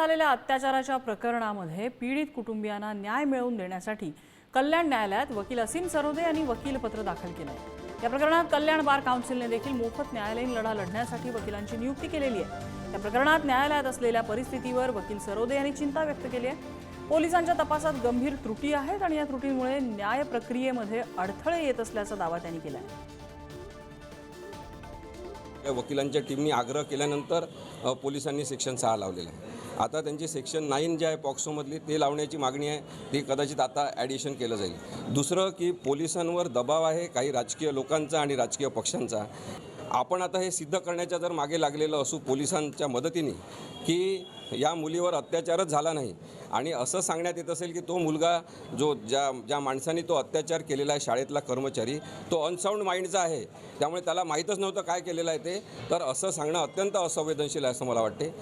झालेल्या अत्याचाराच्या प्रकरणामध्ये पीडित कुटुंबियांना न्याय मिळवून देण्यासाठी कल्याण न्यायालयात वकील असीम सरोदे यांनी वकीलपत्र दाखल केलं आहे या प्रकरणात कल्याण बार काउन्सिलने देखील मोफत न्यायालयीन लढा लढण्यासाठी वकिलांची नियुक्ती केलेली आहे. या प्रकरणात न्यायालयात असलेल्या परिस्थितीवर वकील सरोदे यांनी चिंता व्यक्त केली आहे. पोलिसांच्या तपासात गंभीर त्रुटी आहेत आणि या त्रुटींमुळे न्याय प्रक्रियेमध्ये अडथळे येत असल्याचा दावा त्यांनी केला आहे या वकिलांच्या टीमनी आग्रह केल्यानंतर पोलिसांनी सेक्शन सहा लावलेलं आहे. आता त्यांची सेक्शन नाईन जे आहे पॉक्सोमधली ते लावण्याची मागणी आहे. ती कदाचित आता ॲडिशन केलं जाईल. दुसरं की पोलिसांवर दबाव आहे काही राजकीय लोकांचा आणि राजकीय पक्षांचा. आपण आता हे सिद्ध करण्याच्या जर मागे लागलेलं असू पोलिसांच्या मदतीने की या मुलीवर अत्याचारच झाला नाही. आणि असं सांगण्यात येत असेल की तो मुलगा जो ज्या ज्या माणसाने तो अत्याचार केलेला आहे शाळेतला कर्मचारी तो अनसाऊंड माइंडचा आहे. त्यामुळे त्याला माहीतच नव्हतं काय केलेलं आहे ते. तर असं सांगणं अत्यंत असंवेदनशील आहे असं मला वाटते.